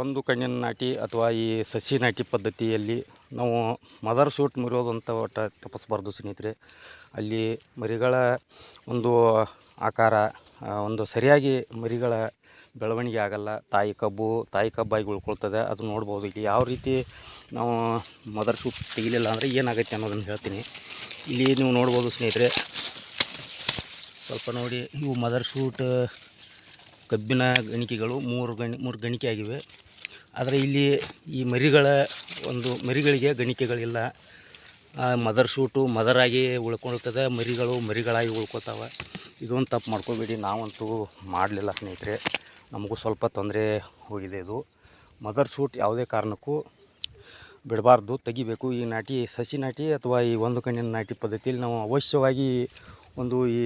ಒಂದು ಕಣ್ಣಿನ ನಾಟಿ ಅಥವಾ ಈ ಸಸಿ ನಾಟಿ ಪದ್ಧತಿಯಲ್ಲಿ ನಾವು ಮದರ್ ಶೂಟ್ ಮುರಿಯೋದು ಅಂತ ಒಟ್ಟು ತಪ್ಪಿಸ್ಬಾರ್ದು ಸ್ನೇಹಿತರೆ. ಅಲ್ಲಿ ಮರಿಗಳ ಒಂದು ಆಕಾರ ಒಂದು ಸರಿಯಾಗಿ ಮರಿಗಳ ಬೆಳವಣಿಗೆ ಆಗಲ್ಲ. ತಾಯಿ ಕಬ್ಬು, ತಾಯಿ ಕಬ್ಬಾಗಿ ಉಳ್ಕೊಳ್ತದೆ. ಅದು ನೋಡ್ಬೋದು. ಇಲ್ಲಿ ಯಾವ ರೀತಿ ನಾವು ಮದರ್ ಶೂಟ್ ತೆಗಿಲಿಲ್ಲ ಅಂದರೆ ಏನಾಗುತ್ತೆ ಅನ್ನೋದನ್ನು ಹೇಳ್ತೀನಿ. ಇಲ್ಲಿ ನೀವು ನೋಡ್ಬೋದು ಸ್ನೇಹಿತರೆ. ಸ್ವಲ್ಪ ನೋಡಿ, ಇವು ಮದರ್ ಶೂಟ್ ಕಬ್ಬಿನ ಗಣಿಕೆಗಳು ಮೂರು ಗಣಿ, ಮೂರು ಗಣಿಕೆ ಆಗಿವೆ ಆದರೆ ಇಲ್ಲಿ ಈ ಮರಿಗಳ ಒಂದು ಮರಿಗಳಿಗೆ ಗಣಿಕೆಗಳಿಲ್ಲ. ಮದರ್ ಶೂಟು ಮದರಾಗಿ ಉಳ್ಕೊಳ್ತದೆ ಮರಿಗಳು ಮರಿಗಳಾಗಿ ಉಳ್ಕೊತಾವೆ. ಇದೊಂದು ತಪ್ಪು ಮಾಡ್ಕೋಬೇಡಿ, ನಾವಂತೂ ಮಾಡಲಿಲ್ಲ ಸ್ನೇಹಿತರೆ. ನಮಗೂ ಸ್ವಲ್ಪ ತೊಂದರೆ ಹೋಗಿದೆ ಇದು. ಮದರ್ ಶೂಟ್ ಯಾವುದೇ ಕಾರಣಕ್ಕೂ ಬಿಡಬಾರ್ದು, ತೆಗಿಬೇಕು. ಈ ನಾಟಿ ಸಸಿ ನಾಟಿ ಅಥವಾ ಈ ಒಂದು ಕಣ್ಣಿನ ನಾಟಿ ಪದ್ಧತಿಯಲ್ಲಿ ನಾವು ಅವಶ್ಯವಾಗಿ ಒಂದು ಈ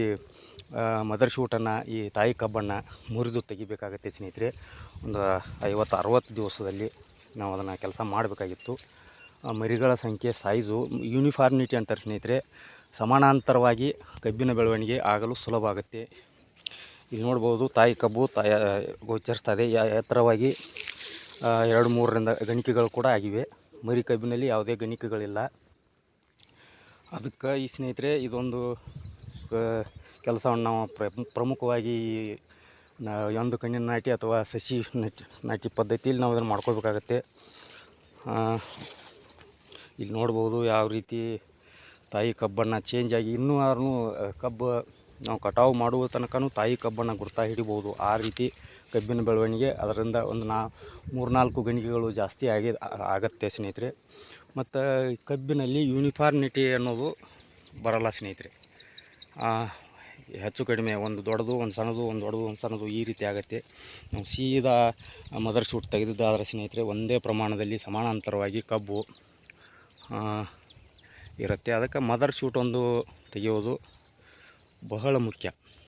ಮದರ್ ಶೂಟನ್ನು ಈ ತಾಯಿ ಕಬ್ಬನ್ನು ಮುರಿದು ತೆಗಿಬೇಕಾಗತ್ತೆ ಸ್ನೇಹಿತರೆ. ಒಂದು ಐವತ್ತು ಅರವತ್ತು ದಿವಸದಲ್ಲಿ ನಾವು ಅದನ್ನು ಕೆಲಸ ಮಾಡಬೇಕಾಗಿತ್ತು. ಮರಿಗಳ ಸಂಖ್ಯೆ ಸೈಜು ಯೂನಿಫಾರ್ಮಿಟಿ ಅಂತಾರೆ ಸ್ನೇಹಿತರೆ. ಸಮಾನಾಂತರವಾಗಿ ಕಬ್ಬಿನ ಬೆಳವಣಿಗೆ ಆಗಲು ಸುಲಭ ಆಗುತ್ತೆ. ಇಲ್ಲಿ ನೋಡ್ಬೋದು ತಾಯಿ ಕಬ್ಬು ತಾಯ ಗೋಚರಿಸ್ತಾ ಇದೆ. ಎತ್ತರವಾಗಿ ಎರಡು ಮೂರರಿಂದ ಗಣಿಕೆಗಳು ಕೂಡ ಆಗಿವೆ. ಮರಿ ಕಬ್ಬಿನಲ್ಲಿ ಯಾವುದೇ ಗಣಿಕೆಗಳಿಲ್ಲ. ಅದಕ್ಕೆ ಈ ಸ್ನೇಹಿತರೆ ಇದೊಂದು ಕೆಲಸವನ್ನು ನಾವು ಪ್ರ- ಪ್ರಮುಖವಾಗಿ ಒಂದು ಕಣ್ಣಿನ ನಾಟಿ ಅಥವಾ ಸಸಿ ನಾಟಿ ನಾಟಿ ಪದ್ಧತಿಯಲ್ಲಿ ನಾವು ಅದನ್ನು ಮಾಡ್ಕೊಳ್ಬೇಕಾಗತ್ತೆ. ಇಲ್ಲಿ ನೋಡ್ಬೋದು ಯಾವ ರೀತಿ ತಾಯಿ ಕಬ್ಬನ್ನು ಚೇಂಜ್ ಆಗಿ ಇನ್ನೂ ಆದ್ರೂ ಕಬ್ಬು ನಾವು ಕಟಾವು ಮಾಡುವ ತನಕನೂ ತಾಯಿ ಕಬ್ಬನ್ನು ಗುರ್ತಾ ಹಿಡಿಬೋದು. ಆ ರೀತಿ ಕಬ್ಬಿನ ಬೆಳವಣಿಗೆ ಅದರಿಂದ ಒಂದು ನಾ, ಮೂರ್ನಾಲ್ಕು ಗಣಿಗೆಗಳು ಜಾಸ್ತಿ ಆಗಿ ಆಗತ್ತೆ ಸ್ನೇಹಿತರೆ. ಮತ್ತು ಕಬ್ಬಿನಲ್ಲಿ ಯೂನಿಫಾರ್ಮಿಟಿ ಅನ್ನೋದು ಬರಲ್ಲ ಸ್ನೇಹಿತರೆ. ಹೆಚ್ಚು ಕಡಿಮೆ ಒಂದು ದೊಡ್ಡದು, ಒಂದು ಸಣ್ಣದು, ಒಂದು ದೊಡ್ಡದು, ಒಂದು ಸಣ್ಣದು ಈ ರೀತಿ ಆಗುತ್ತೆ. ನಾವು ಸೀದಾ ಮದರ್ ಶೂಟ್ ತೆಗೆದಿದ್ದಾದರೆ ಸ್ನೇಹಿತರೆ, ಒಂದೇ ಪ್ರಮಾಣದಲ್ಲಿ ಸಮಾನಾಂತರವಾಗಿ ಕಬ್ಬು ಇರುತ್ತೆ. ಅದಕ್ಕೆ ಮದರ್ ಶೂಟ್ ಒಂದು ತೆಗೆಯೋದು ಬಹಳ ಮುಖ್ಯ.